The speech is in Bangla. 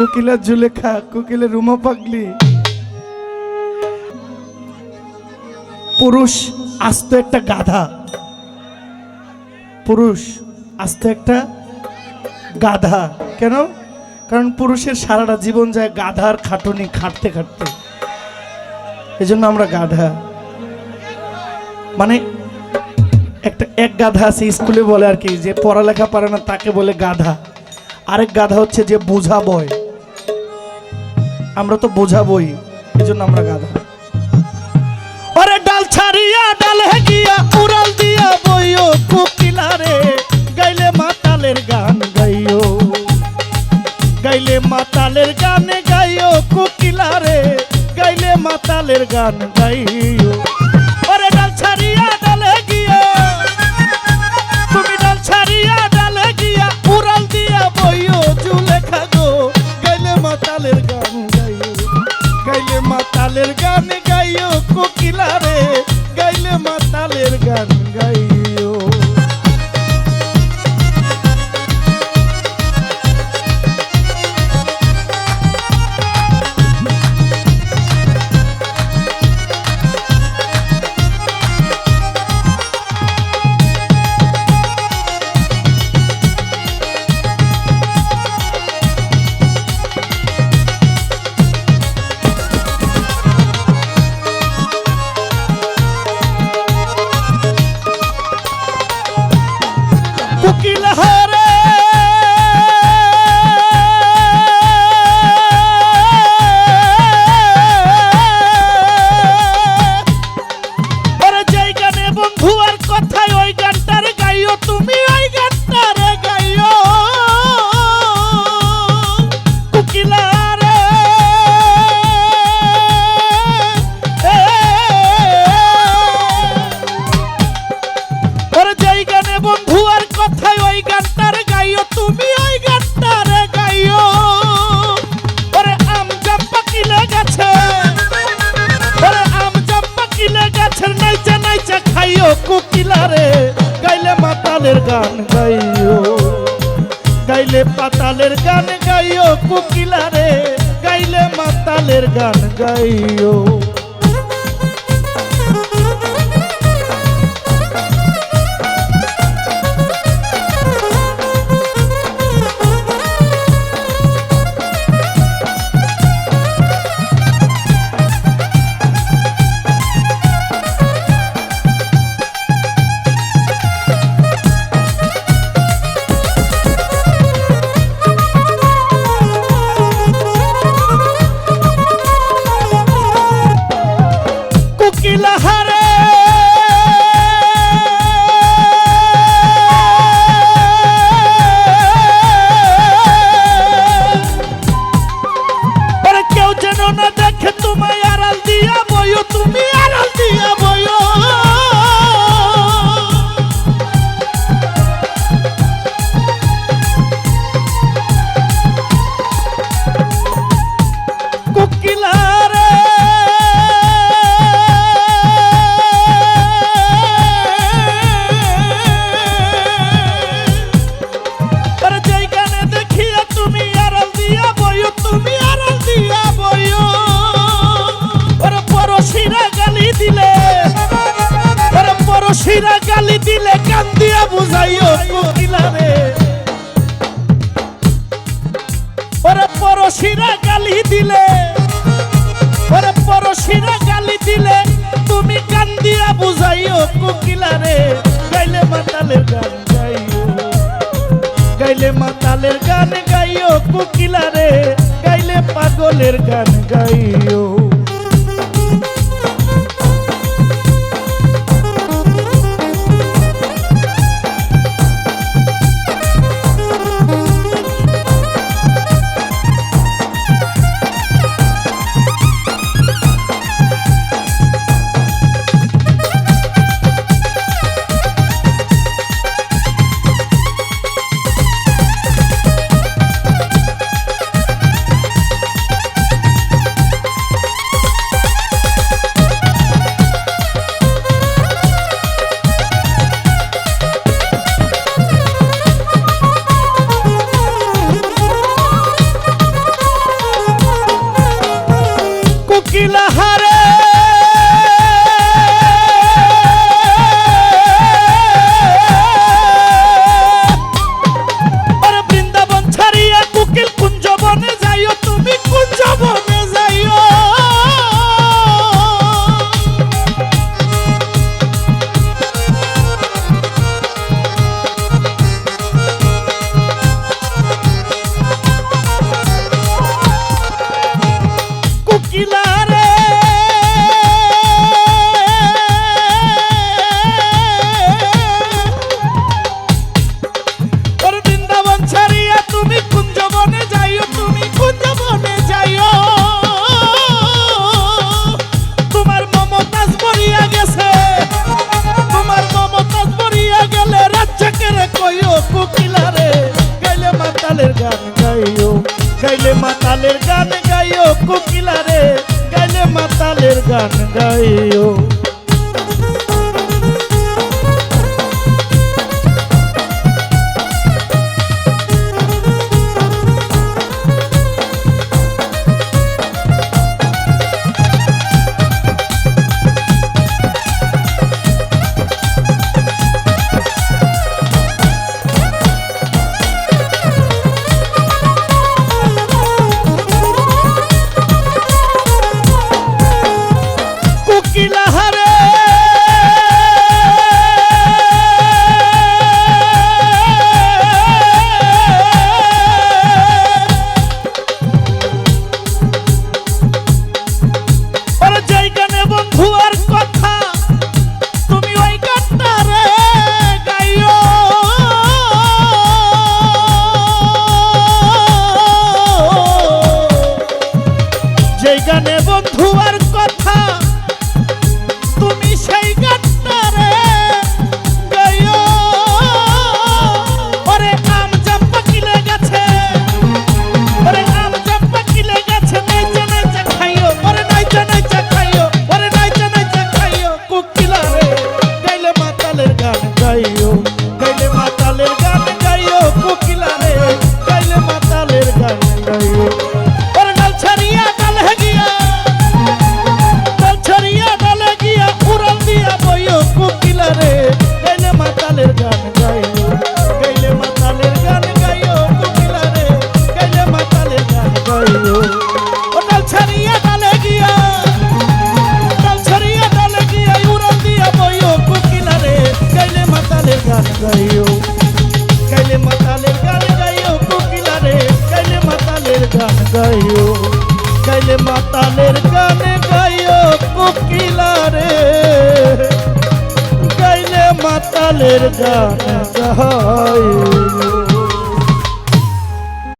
কোকিলা জুলেখা কোকিলা রুমা পাগলি। পুরুষ আস্ত একটা গাধা। পুরুষ আস্ত একটা গাধা। কেন? কারণ পুরুষের সারাটা জীবন যায় গাধার খাটুনি খাটতে খাটতে। এই জন্য আমরা গাধা। মানে একটা এক গাধা আছে, স্কুলে বলে আর কি, যে পড়ালেখা পারে না তাকে বলে গাধা। আরেক গাধা হচ্ছে যে বোঝা বয়। আমরা তো বোঝাবই জন্য আমরা গাধা। ওরে ডাল ছাড়িয়া, ডাল হেগিয়া উড়াল দিয়া বইও কোকিলা রে গাইলে মাতালের গান গাইও। গাইলে মাতালের গান গাইও কোকিলা রে গাইলে মাতালের গান গাইও। ওরে ডাল ছাড়িয়া, ডাল হেগিয়া তুমি ডাল ছাড়িয়া, ডাল হেগিয়া উড়াল দিয়া বইও চুলে খাগো, গাইলে মাতালের গান মাতালের গান গাইও কোকিলারে গাইলে মাতালের গান গাইও। খাইও কোকিলা রে গাইলে মাতালের গান গাইও। গাইলে পাতালের গান গাইও কোকিলা রে গাইলে মাতালের গান গাইও। পরশিরা গালি দিলে কান দিয়া বুঝাইও কোকিলা রে। ওরে পরশিরা গালি দিলে, ওরে পরশিরা গালি দিলে তুমি কান দিয়া বুঝাইও কোকিলা রে। গাইলে মাতালের গান গাইও, গাইলে মাতালের গান গাইও কোকিলা রে। গাইলে পাগলের গান গাইও। গাইও কোকিলা রে, গাইলে মাতালের গান গাইও। গাইলে মাতালের গান গাইও কোকিলা রে, গাইলে মাতালের গান গাইও। Thank you. গান গাইও। গাইলে মাতালের গানে গাইও কোকিলা রে গাইলে মাতালের গান গাইও।